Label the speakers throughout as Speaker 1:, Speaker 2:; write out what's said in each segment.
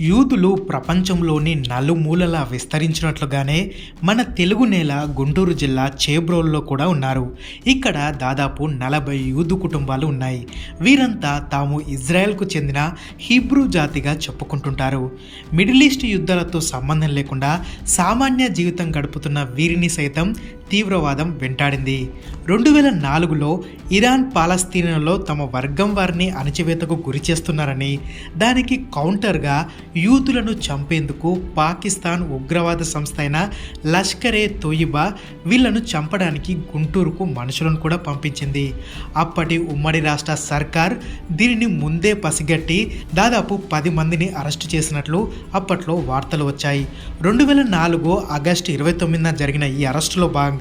Speaker 1: యూదులు ప్రపంచంలోని నలుమూలలా విస్తరించినట్లుగానే మన తెలుగు నేల గుంటూరు జిల్లా చేబ్రోల్లో కూడా ఉన్నారు. ఇక్కడ దాదాపు నలభై యూదు కుటుంబాలు ఉన్నాయి. వీరంతా తాము ఇజ్రాయెల్కు చెందిన హీబ్రూ జాతిగా చెప్పుకుంటుంటారు. మిడిల్ ఈస్ట్ యుద్ధాలతో సంబంధం లేకుండా సామాన్య జీవితం గడుపుతున్న వీరిని సైతం తీవ్రవాదం వెంటాడింది. రెండు వేల నాలుగులో ఇరాన్ పాలస్తీనాలో తమ వర్గం వారిని అణచివేతకు గురి చేస్తున్నారని దానికి కౌంటర్గా యూతులను చంపేందుకు పాకిస్తాన్ ఉగ్రవాద సంస్థ అయిన లష్కరే తోయిబా వీళ్ళను చంపడానికి గుంటూరుకు మనుషులను కూడా పంపించింది. అప్పటి ఉమ్మడి రాష్ట్ర సర్కార్ దీనిని ముందే పసిగట్టి దాదాపు పది మందిని అరెస్టు చేసినట్లు అప్పట్లో వార్తలు వచ్చాయి. రెండు వేల నాలుగు ఆగస్టు ఇరవై తొమ్మిదిన జరిగిన ఈ అరెస్టులో భాగంగా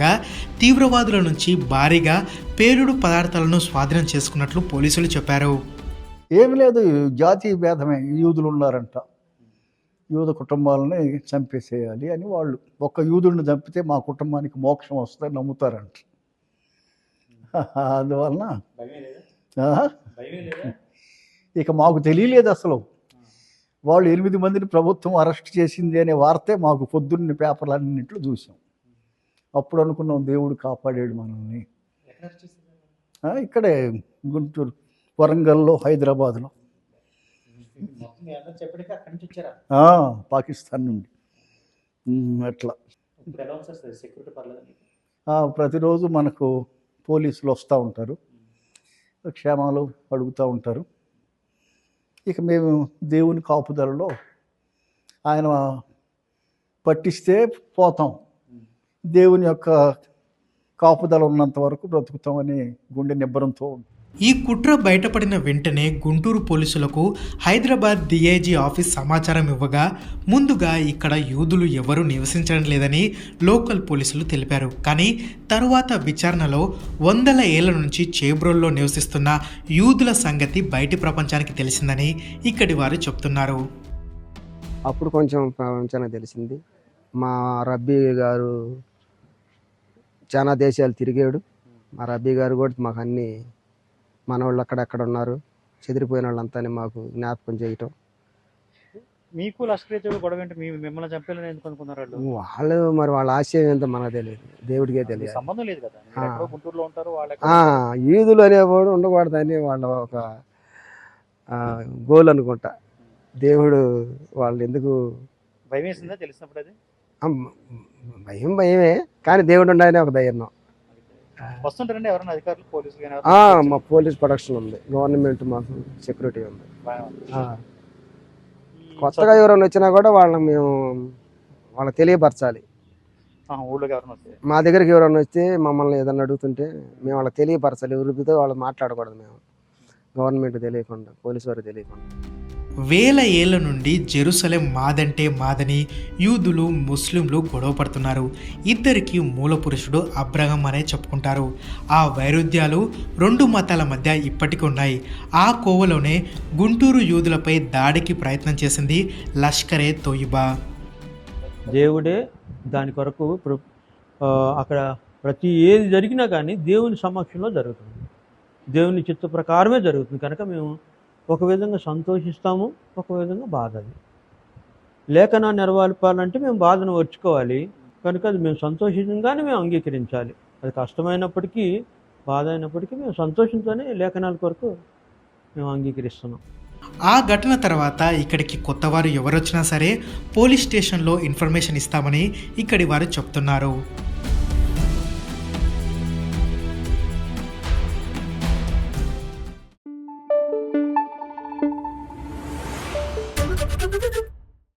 Speaker 1: తీవ్రవాదుల నుంచి భారీగా పేలుడు పదార్థాలను స్వాధీనం చేసుకున్నట్లు పోలీసులు చెప్పారు.
Speaker 2: ఏమి లేదు జాతీయ భేదమే యూదులు ఉన్నారంట. యూద కుటుంబాలని చంపేసేయాలి అని వాళ్ళు. ఒక్క యూదుడిని చంపితే మా కుటుంబానికి మోక్షం వస్తుందని నమ్ముతారంట. అందువలన ఇక మాకు తెలియలేదు అసలు. వాళ్ళు ఎనిమిది మందిని ప్రభుత్వం అరెస్ట్ చేసింది అనే వార్తే మాకు పొద్దున్న పేపర్లన్నింటిలో చూసాం. అప్పుడు అనుకున్నాం దేవుడు కాపాడాడు మనల్ని. ఇక్కడే గుంటూరు వరంగల్లో హైదరాబాద్లో. పాకిస్తాన్ నుండి. అట్లా. ప్రతిరోజు మనకు పోలీసులు వస్తూ ఉంటారు. క్షేమాలు అడుగుతూ ఉంటారు. ఇక మేము దేవుని కాపుదలలో ఆయన పట్టిస్తే పోతాం. దేవుని యొక్క కాపుదల ఉన్నంత వరకు బ్రతుకుతామని గుండె నిబ్బరంతో ఉంటాం
Speaker 1: ఈ కుట్ర బయటపడిన వెంటనే గుంటూరు పోలీసులకు హైదరాబాద్ డిఐజీ ఆఫీస్ సమాచారం ఇవ్వగా ముందుగా ఇక్కడ యూదులు ఎవరూ నివసించడం లేదని లోకల్ పోలీసులు తెలిపారు. కానీ తరువాత విచారణలో వందల ఏళ్ళ నుంచి చేబ్రోల్లో నివసిస్తున్న యూదుల సంగతి బయటి ప్రపంచానికి తెలిసిందని ఇక్కడి వారు చెప్తున్నారు.
Speaker 3: అప్పుడు కొంచెం ప్రపంచానికి తెలిసింది. మా రబ్బీ గారు చాలా దేశాలు తిరిగాడు. మా రబ్బీ గారు కూడా మాకు అన్ని మన వాళ్ళు అక్కడక్కడ ఉన్నారు. చెదిరిపోయిన వాళ్ళంతా మాకు జ్ఞాపకం చేయటం.
Speaker 4: మీకు లష్కర్ తోడు గొడవ ఏంటి? మీ మిమ్మల్ని చంపాలని ఎందుకు అనుకున్నారు వాళ్ళు?
Speaker 3: వాళ్ళు మరి వాళ్ళ ఆశయం ఏంటో మనకు తెలియదు. దేవుడికే తెలియదు
Speaker 4: సంబంధం లేదు కదా. గుంటూరులో ఉంటారు వాళ్ళు
Speaker 3: ఈదులు అనేవాడు ఉండకూడదని వాళ్ళ ఒక గోల్ అనుకుంటా. దేవుడు వాళ్ళు ఎందుకు
Speaker 4: భయం వేసిందా తెలిసినప్పుడు అది?
Speaker 3: భయం భయమే కానీ దేవుడు ఉండాలని ఒక ధైర్యం.
Speaker 4: వస్తుంటారండి ఎవరైనా అధికారులు పోలీసులు కానీ
Speaker 3: ఆ,
Speaker 4: ఎవరైనా
Speaker 3: మా పోలీస్ ప్రొడక్షన్ ఉంది. గవర్నమెంట్ మాకు సెక్యూరిటీ ఉంది. కొత్తగా ఎవరైనా వచ్చినా కూడా వాళ్ళని మేము వాళ్ళకి తెలియపరచాలి. మా దగ్గరికి ఎవరైనా వస్తే మమ్మల్ని ఏదైనా అడుగుతుంటే మేము వాళ్ళకి తెలియపరచాలి. ఎవరితో వాళ్ళు మాట్లాడకూడదు మేము. గవర్నమెంట్ తెలియకుండా పోలీసు వారికి తెలియకుండా.
Speaker 1: వేల ఏళ్ళ నుండి జెరూసలేం మాదంటే మాదని యూదులు ముస్లింలు గొడవ పడుతున్నారు. ఇద్దరికి మూల పురుషుడు అబ్రహం అనే చెప్పుకుంటారు. ఆ వైరుధ్యాలు రెండు మతాల మధ్య ఇప్పటికీ ఉన్నాయి. ఆ కోవలోనే గుంటూరు యూదులపై దాడికి ప్రయత్నం చేసింది లష్కరే తోయిబా.
Speaker 5: దేవుడే దాని కొరకు అక్కడ ప్రతి ఏది జరిగినా కానీ దేవుని సమక్షంలో జరుగుతుంది. దేవుని చిత్త ప్రకారమే జరుగుతుంది. కనుక మేము ఒక విధంగా సంతోషిస్తాము ఒక విధంగా బాధ లేఖన నెరవేర్పాలంటే మేము బాధను వచ్చుకోవాలి కనుక అది మేము సంతోషంగానే మేము అంగీకరించాలి. అది కష్టమైనప్పటికీ బాధ అయినప్పటికీ మేము సంతోషంతోనే లేఖనాల కొరకు మేము అంగీకరిస్తున్నాం.
Speaker 1: ఆ ఘటన తర్వాత ఇక్కడికి కొత్తవారు ఎవరొచ్చినా సరే పోలీస్ స్టేషన్లో ఇన్ఫర్మేషన్ ఇస్తామని ఇక్కడి వారు చెప్తున్నారు.